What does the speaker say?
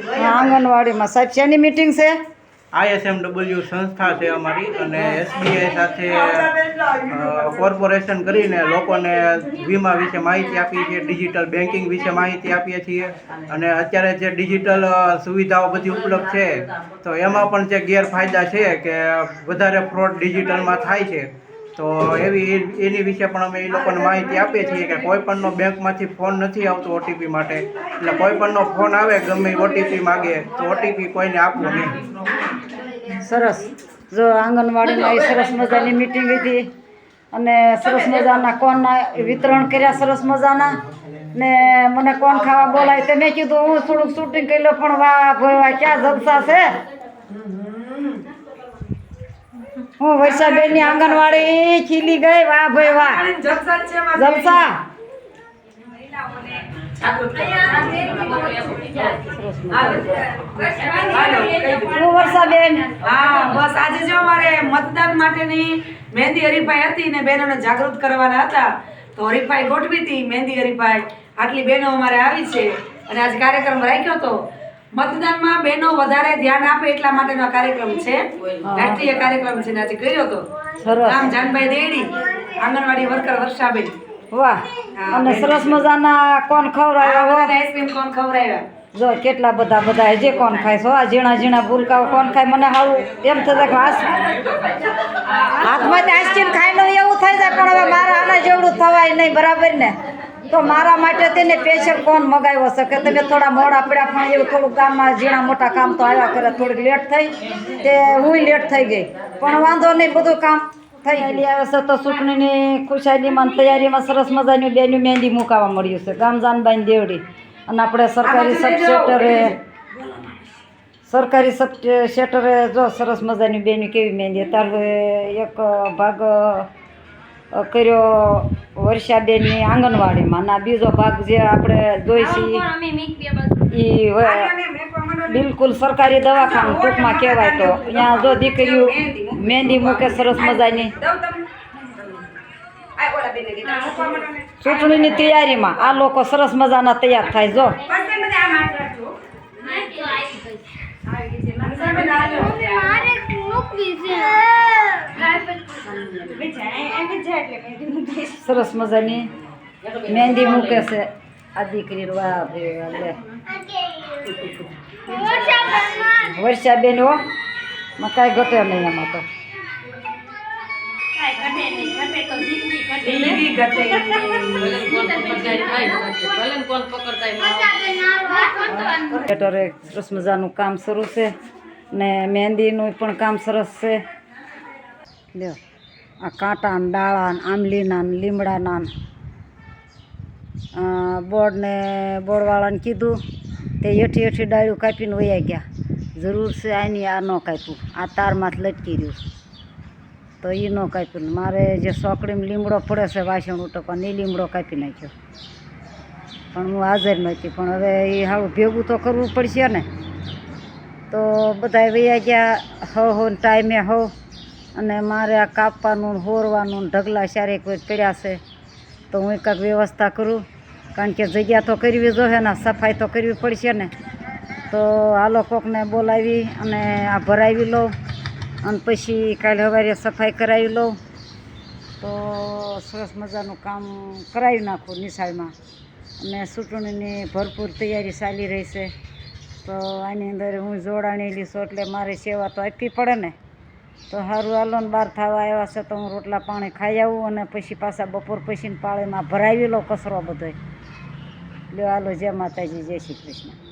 આંગણવાડીમાં. સાહેબ, શેની મિટિંગ છે? આઈએસએમડબલ્યુ સંસ્થા છે અમારી અને એસબીઆઈ સાથે કોર્પોરેશન કરીને લોકોને વીમા વિશે માહિતી આપીએ છીએ, ડિજિટલ બેન્કિંગ વિશે માહિતી આપીએ છીએ અને અત્યારે જે ડિજિટલ સુવિધાઓ બધી ઉપલબ્ધ છે, તો એમાં પણ જે ગેરફાયદા છે કે વધારે ફ્રોડ ડિજિટલમાં થાય છે તો એવી એની વિશે પણ અમે એ લોકોને માહિતી આપીએ છીએ કે કોઈ પણનો બેંકમાંથી ફોન નથી આવતો ઓટીપી માટે. એટલે કોઈ પણનો ફોન આવે ગમે ઓટીપી માગે, તો ઓટીપી કોઈને આપવો નહીં. સરસ. જો આંગણવાડીમાં એ સરસ મજાની મિટિંગ હતી અને સરસ મજાના કોનના વિતરણ કર્યા સરસ મજાના. ને મને કોણ ખાવા બોલાય તે મેં કીધું હું થોડુંક શૂટિંગ કરી લઉં પણ વાહ ભાઈ ક્યાં જલસા છે? હું વર્ષાબેનની આંગણવાડી ખીલી ગઈ વાહ ભાઈ વાહ. જલસા હું વર્ષાબેન હા બસ આજે જો અમારે મતદાન માટેની મહેંદી હરીફાઈ હતી ને બહેનોને જાગૃત કરવાના હતા તો હરીફાઈ ગોઠવી હતી મહેંદી હરીફાઈ. આટલી બહેનો અમારે આવી છે. અને આજે કાર્યક્રમ રાખ્યો હતો. મતદાનમાં બહેનો વધારે ધ્યાન આપે એટલા માટેનો કાર્યક્રમ છે. રાષ્ટ્રીય કાર્યક્રમ છે ને આજે કર્યો હતો. નામ જાનભાઈ દેડી આંગણવાડી વર્કર વર્ષાબેન. વાહ. અને સરસ મજાના કોણ ખવડાવ્યા આઈસ્ક્રીમ કોણ ખવડાવ્યા? જો કેટલા બધા બધા જે કોણ ખાય? છો આ ઝીણા ઝીણા ભૂલકાઓ કોણ ખાય? મને હારું એમ થતા કે હાથ હાથમાંથી આઈસ્ક્રીમ ખાઈ લો એવું થઈ જાય પણ હવે મારા આના જેવડું થવાય નહીં બરાબર ને? તો મારા માટે તેને સ્પેશિયલ કોણ મગાવ્યો છે? કે તમે થોડા મોડા પડ્યા પણ એવું થોડુંક ગામમાં ઝીણા મોટા કામ તો આવ્યા કરે થોડીક લેટ થઈ તે હું લેટ થઈ ગઈ. પણ વાંધો નહીં બધું કામ થઈ ગયેલી આવે છે તો ચૂંટણીની ખુશાલીમાં તૈયારીમાં સરસ મજાની બેનું મહેંદી મુકાવા મળ્યું છે. ગામજાનબાઈ દેવડી. અને આપણે સરકારી સબ સેક્ટરે સરકારી સબ સેટરે જો સરસ મજાની બેની કેવી મહેંદી. અત્યારે એક ભાગ કર્યો વર્ષાબેનની આંગણવાડીમાં. અને આ બીજો ભાગ જે આપણે જોઈશી એ બિલકુલ સરકારી દવાખાનું ટૂંકમાં કહેવાય તો. અહીંયા જો દીકરીઓ મહેંદી મૂકે સરસ મજાની. ચૂંટણીની તૈયારીમાં આ લોકો સરસ મજાના તૈયાર થાય જો. સરસ મજાની મહેંદી મૂકે છે. આ દીકરી વાહ લે વર્ષાબેન હો. માં કાંઈ ઘટે નહીં એમાં તો. સરસ મજાનું કામ શરૂ છે ને મહેંદીનું પણ કામ સરસ છે. લ્યો. આ કાંટા ને ડાળા આંબલીના ને લીમડાના બોર્ડને બોર્ડવાળાને કીધું, તે હેઠી હેઠી ડાળ્યું કાપીને વયા ગયા. જરૂર છે આની આ ન કાપ્યું. આ તારમાંથી લટકી રહ્યું. તો એ ન કાપ્યું. મારે જે સોકડીમાં લીમડો પડે છે વાસણ ઉટકવાનો એ લીમડો કાપી નાખ્યો. પણ હું હાજર નહોતી. પણ હવે એ સારું ભેગું તો કરવું પડશે ને. તો બધા વયા ગયા. હો હો ટાઈમે હવ. અને મારે આ કાપવાનું, હોરવાનું ઢગલા ચારેક કોઈ પડ્યા છે, તો હું કાંઈક વ્યવસ્થા કરું. કારણ કે જગ્યા તો કરવી જોઈએ ને, સફાઈ તો કરવી પડશે ને. તો હાલો કોકને બોલાવી અને આ ભરાવી લઉં અને પછી કાલે સવારે સફાઈ કરાવી લઉં. તો સરસ મજાનું કામ કરાવી નાખું નિશાળમાં. અને ચૂંટણીની ભરપૂર તૈયારી ચાલી રહી છે. તો આની અંદર હું જોડાણેલી છું એટલે મારે સેવા તો આપવી પડે ને. તો સારું હાલો ને બહાર થવા આવ્યા છે તો હું રોટલા પાણી ખાઈ આવું અને પછી પાછા બપોર પછીને પાળીમાં ભરાવી લો કચરો બધો લ્યો, હાલો, જય માતાજી, જય શ્રી કૃષ્ણ.